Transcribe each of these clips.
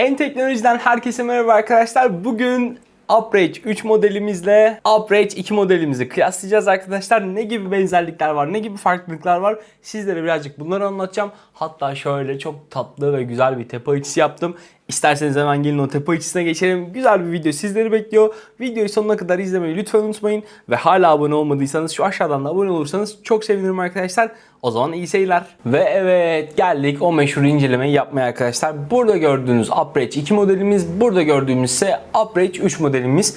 En teknolojiden herkese merhaba arkadaşlar. Bugün Uprage 3 modelimizle Uprage 2 modelimizi kıyaslayacağız arkadaşlar. Ne gibi benzerlikler var, ne gibi farklılıklar var sizlere birazcık bunları anlatacağım. Hatta şöyle çok tatlı ve güzel bir tepe açısı yaptım. İsterseniz hemen gelin o tepe açısına geçelim. Güzel bir video sizleri bekliyor. Videoyu sonuna kadar izlemeyi lütfen unutmayın. Ve hala abone olmadıysanız şu aşağıdan da abone olursanız çok sevinirim arkadaşlar. O zaman iyi seyirler. Ve evet geldik o meşhur incelemeyi yapmaya arkadaşlar. Burada gördüğünüz Uprage 2 modelimiz, burada gördüğümüz ise Uprage 3 modelimiz.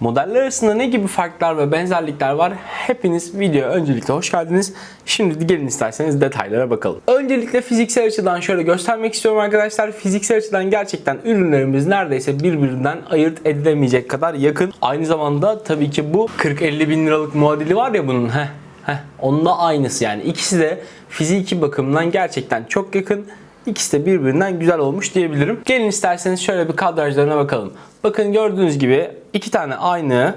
Modeller arasında ne gibi farklar ve benzerlikler var? Hepiniz videoya öncelikle hoş geldiniz. Şimdi gelin isterseniz detaylara bakalım. Öncelikle fiziksel açıdan şöyle göstermek istiyorum arkadaşlar. Fiziksel açıdan gerçekten ürünlerimiz neredeyse birbirinden ayırt edilemeyecek kadar yakın. Aynı zamanda tabii ki bu 40-50 bin liralık muadili var ya bunun. Heh, heh, onun da aynısı yani. İkisi de fiziki bakımdan gerçekten çok yakın. İkisi de birbirinden güzel olmuş diyebilirim. Gelin isterseniz şöyle bir kadrajlarına bakalım. Bakın gördüğünüz gibi iki tane aynı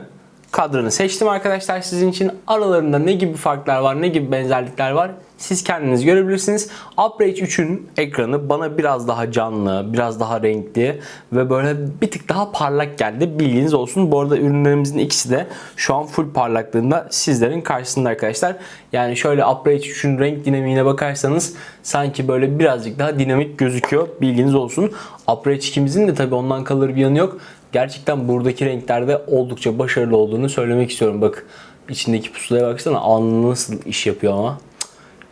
kadranı seçtim arkadaşlar sizin için. Aralarında ne gibi farklar var, ne gibi benzerlikler var siz kendiniz görebilirsiniz. Uprage 3'ün ekranı bana biraz daha canlı, biraz daha renkli ve böyle bir tık daha parlak geldi. Bilginiz olsun. Bu arada ürünlerimizin ikisi de şu an full parlaklığında sizlerin karşısında arkadaşlar. Yani şöyle Uprage 3'ün renk dinamiğine bakarsanız sanki böyle birazcık daha dinamik gözüküyor. Bilginiz olsun. Uprage 2'mizin de tabii ondan kalır bir yanı yok. Gerçekten buradaki renklerde oldukça başarılı olduğunu söylemek istiyorum. Bak içindeki pusulaya baksana alnı nasıl iş yapıyor ama.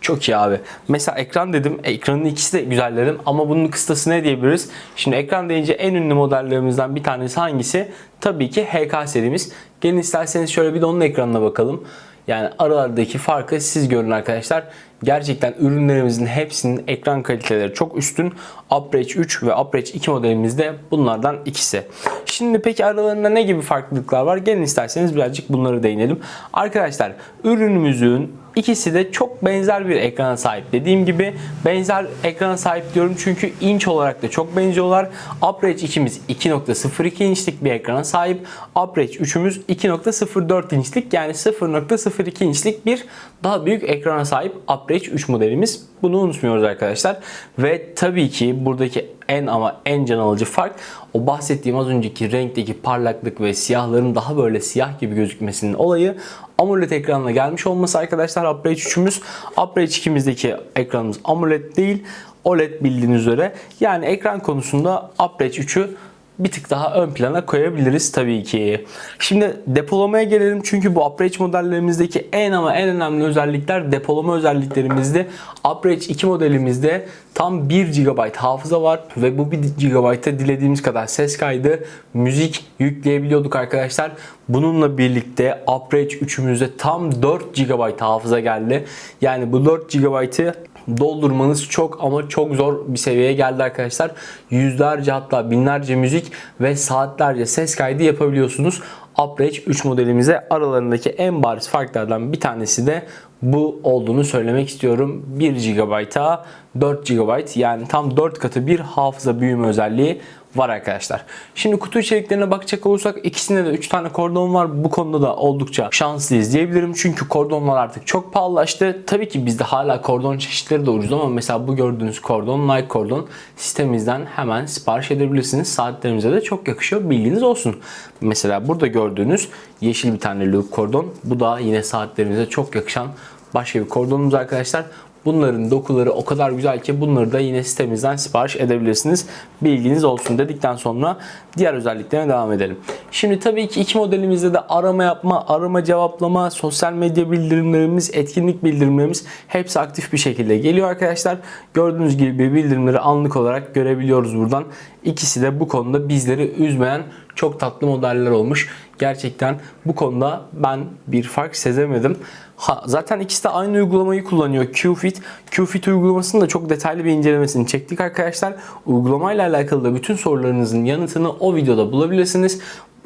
Çok iyi abi. Mesela ekran dedim. Ekranın ikisi de güzel dedim. Ama bunun kıstası ne diyebiliriz? Şimdi ekran deyince en ünlü modellerimizden bir tanesi hangisi? Tabii ki HK serimiz. Gelin isterseniz şöyle bir de onun ekranına bakalım. Yani aralardaki farkı siz görün arkadaşlar. Gerçekten ürünlerimizin hepsinin ekran kaliteleri çok üstün. Uprage 3 ve Uprage 2 modelimizde bunlardan ikisi. Şimdi peki aralarında ne gibi farklılıklar var? Gelin isterseniz birazcık bunları değinelim. Arkadaşlar ürünümüzün ikisi de çok benzer bir ekrana sahip. Dediğim gibi benzer ekrana sahip diyorum çünkü inç olarak da çok benziyorlar. Uprage 2'miz 2.02 inçlik bir ekrana sahip. Uprage 3'ümüz 2.04 inçlik yani 0.02 inçlik bir daha büyük ekrana sahip Uprage 3 modelimiz. Bunu unutmuyoruz arkadaşlar. Ve tabii ki buradaki en ama en can alıcı fark o bahsettiğim az önceki renkteki parlaklık ve siyahların daha böyle siyah gibi gözükmesinin olayı AMOLED ekranla gelmiş olması arkadaşlar Uprage 3'ümüz. Uprage 2'mizdeki ekranımız AMOLED değil OLED bildiğiniz üzere. Yani ekran konusunda Uprage 3'ü bir tık daha ön plana koyabiliriz tabii ki. Şimdi depolamaya gelelim çünkü bu Uprage modellerimizdeki en ama en önemli özellikler depolama özelliklerimizde. Uprage 2 modelimizde tam 1 GB hafıza var ve bu 1 GB'ta dilediğimiz kadar ses kaydı, müzik yükleyebiliyorduk arkadaşlar. Bununla birlikte Uprage 3'ümüzde tam 4 GB hafıza geldi. Yani bu 4 GB'ı doldurmanız çok ama çok zor bir seviyeye geldi arkadaşlar. Yüzlerce hatta binlerce müzik ve saatlerce ses kaydı yapabiliyorsunuz. Uprage 3 modelimize aralarındaki en bariz farklardan bir tanesi de bu olduğunu söylemek istiyorum. 1 GB'a 4 GB yani tam 4 katı bir hafıza büyüme özelliği var arkadaşlar. Şimdi kutu içeriklerine bakacak olursak ikisinde de 3 tane kordon var. Bu konuda da oldukça şanslıyız diyebilirim. Çünkü kordonlar artık çok pahalılaştı. Tabii ki bizde hala kordon çeşitleri de ucuz ama mesela bu gördüğünüz kordon Nike kordon sistemimizden hemen sipariş edebilirsiniz. Saatlerimize de çok yakışıyor. Bilginiz olsun. Mesela burada gördüğünüz yeşil bir tane loop kordon. Bu da yine saatlerimize çok yakışan başka bir kordonumuz arkadaşlar. Bunların dokuları o kadar güzel ki bunları da yine sitemizden sipariş edebilirsiniz. Bilginiz olsun dedikten sonra diğer özelliklerine devam edelim. Şimdi tabii ki iki modelimizde de arama yapma, arama cevaplama, sosyal medya bildirimlerimiz, etkinlik bildirimlerimiz hepsi aktif bir şekilde geliyor arkadaşlar. Gördüğünüz gibi bildirimleri anlık olarak görebiliyoruz buradan. İkisi de bu konuda bizleri üzmeyen çok tatlı modeller olmuş. Gerçekten bu konuda ben bir fark sezemedim. Ha, zaten ikisi de aynı uygulamayı kullanıyor QFit. QFit uygulamasının da çok detaylı bir incelemesini çektik arkadaşlar. Uygulamayla alakalı da bütün sorularınızın yanıtını o videoda bulabilirsiniz.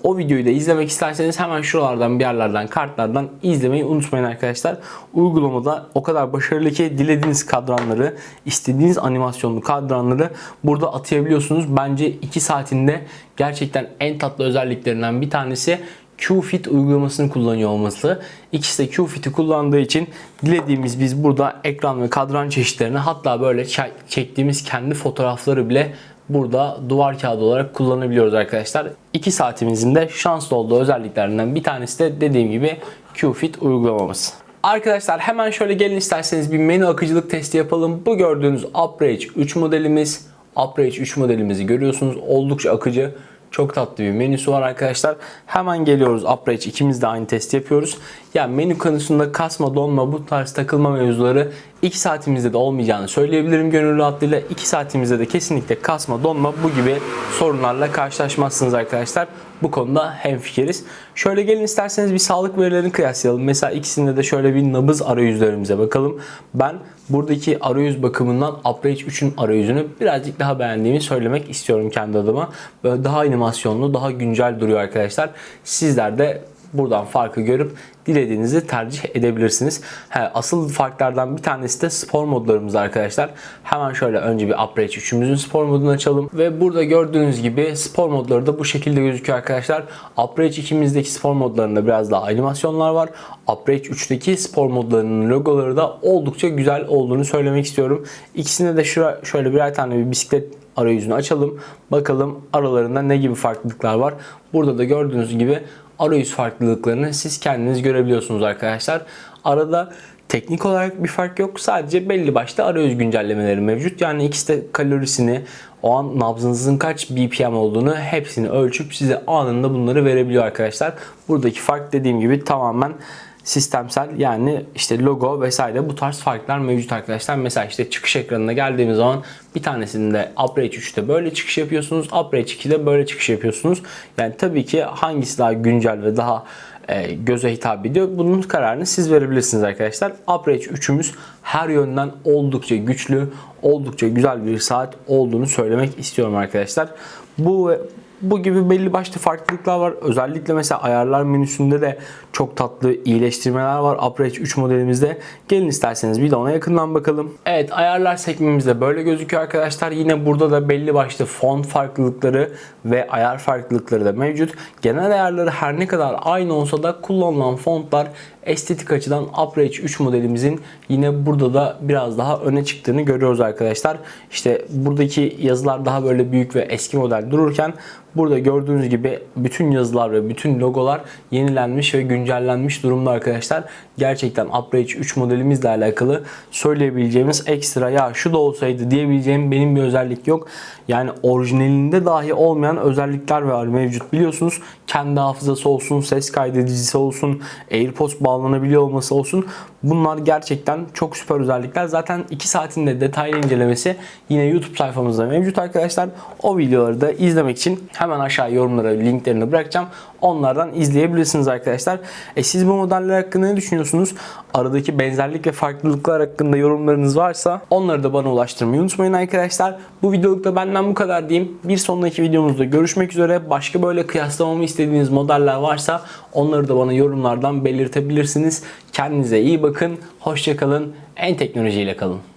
O videoyu da izlemek isterseniz hemen şuralardan bir yerlerden kartlardan izlemeyi unutmayın arkadaşlar. Uygulamada o kadar başarılı ki dilediğiniz kadranları, istediğiniz animasyonlu kadranları burada atayabiliyorsunuz. Bence 2 saatinde gerçekten en tatlı özelliklerinden bir tanesi QFit uygulamasını kullanıyor olması. İkisi de QFit'i kullandığı için dilediğimiz biz burada ekran ve kadran çeşitlerini hatta böyle çektiğimiz kendi fotoğrafları bile burada duvar kağıdı olarak kullanabiliyoruz arkadaşlar. 2 saatimizin de şanslı olduğu özelliklerinden bir tanesi de dediğim gibi QFit uygulamamız. Arkadaşlar hemen şöyle gelin isterseniz bir menü akıcılık testi yapalım. Bu gördüğünüz UpRage 3 modelimiz. UpRage 3 modelimizi görüyorsunuz. Oldukça akıcı. Çok tatlı bir menüsü var arkadaşlar. Hemen geliyoruz UpRage ikimiz de aynı testi yapıyoruz. Yani menü konusunda kasma donma bu tarz takılma mevzuları 2 saatimizde de olmayacağını söyleyebilirim gönüllü rahatlığıyla. 2 saatimizde de kesinlikle kasma donma bu gibi sorunlarla karşılaşmazsınız arkadaşlar. Bu konuda hemfikiriz. Şöyle gelin isterseniz bir sağlık verilerini kıyaslayalım. Mesela ikisinde de şöyle bir nabız arayüzlerimize bakalım. Ben buradaki arayüz bakımından UpRage 3'ün arayüzünü birazcık daha beğendiğimi söylemek istiyorum kendi adıma. Böyle daha animasyonlu, daha güncel duruyor arkadaşlar. Sizler de buradan farkı görüp dilediğinizi tercih edebilirsiniz. He, asıl farklardan bir tanesi de spor modlarımız arkadaşlar. Hemen şöyle önce bir UpRage 3'ümüzün spor modunu açalım. Ve burada gördüğünüz gibi spor modları da bu şekilde gözüküyor arkadaşlar. UpRage 2'mizdeki spor modlarında biraz daha animasyonlar var. UpRage 3'teki spor modlarının logoları da oldukça güzel olduğunu söylemek istiyorum. İkisinde de şura, şöyle birer tane bir bisiklet arayüzünü açalım. Bakalım aralarında ne gibi farklılıklar var. Burada da gördüğünüz gibi arayüz farklılıklarını siz kendiniz görebiliyorsunuz arkadaşlar. Arada teknik olarak bir fark yok. Sadece belli başlı arayüz güncellemeleri mevcut. Yani ikisi de kalorisini, o an nabzınızın kaç BPM olduğunu hepsini ölçüp size anında bunları verebiliyor arkadaşlar. Buradaki fark dediğim gibi tamamen sistemsel yani işte logo vesaire bu tarz farklar mevcut arkadaşlar. Mesela işte çıkış ekranına geldiğimiz zaman bir tanesinde UpRage 3'te böyle çıkış yapıyorsunuz. UpRage 2'de böyle çıkış yapıyorsunuz. Yani tabii ki hangisi daha güncel ve daha göze hitap ediyor. Bunun kararını siz verebilirsiniz arkadaşlar. UpRage 3'ümüz her yönden oldukça güçlü, oldukça güzel bir saat olduğunu söylemek istiyorum arkadaşlar. Bu bu gibi belli başlı farklılıklar var. Özellikle mesela ayarlar menüsünde de çok tatlı iyileştirmeler var. UpRage 3 modelimizde. Gelin isterseniz bir de ona yakından bakalım. Evet ayarlar sekmemizde böyle gözüküyor arkadaşlar. Yine burada da belli başlı font farklılıkları ve ayar farklılıkları da mevcut. Genel ayarları her ne kadar aynı olsa da kullanılan fontlar estetik açıdan UpRage 3 modelimizin yine burada da biraz daha öne çıktığını görüyoruz arkadaşlar. İşte buradaki yazılar daha böyle büyük ve eski model dururken burada gördüğünüz gibi bütün yazılar ve bütün logolar yenilenmiş ve güncellenmiş durumda arkadaşlar. Gerçekten UpRage 3 modelimizle alakalı söyleyebileceğimiz ekstra ya şu da olsaydı diyebileceğim benim bir özellik yok. Yani orijinalinde dahi olmayan özellikler var mevcut biliyorsunuz. Kendi hafızası olsun, ses kaydedicisi olsun, AirPods bağlanabiliyor olması olsun. Bunlar gerçekten çok süper özellikler. Zaten 2 saatinde detaylı incelemesi yine YouTube sayfamızda mevcut arkadaşlar. O videoları da izlemek için hemen aşağı yorumlara linklerini bırakacağım. Onlardan izleyebilirsiniz arkadaşlar. E siz bu modeller hakkında ne düşünüyorsunuz? Aradaki benzerlik ve farklılıklar hakkında yorumlarınız varsa onları da bana ulaştırmayı unutmayın arkadaşlar. Bu videolukta benden bu kadar diyeyim. Bir sonraki videomuzda görüşmek üzere. Başka böyle kıyaslamamı istediğiniz modeller varsa onları da bana yorumlardan belirtebilirsiniz. Kendinize iyi bakın. Hoşçakalın. En teknolojiyle kalın.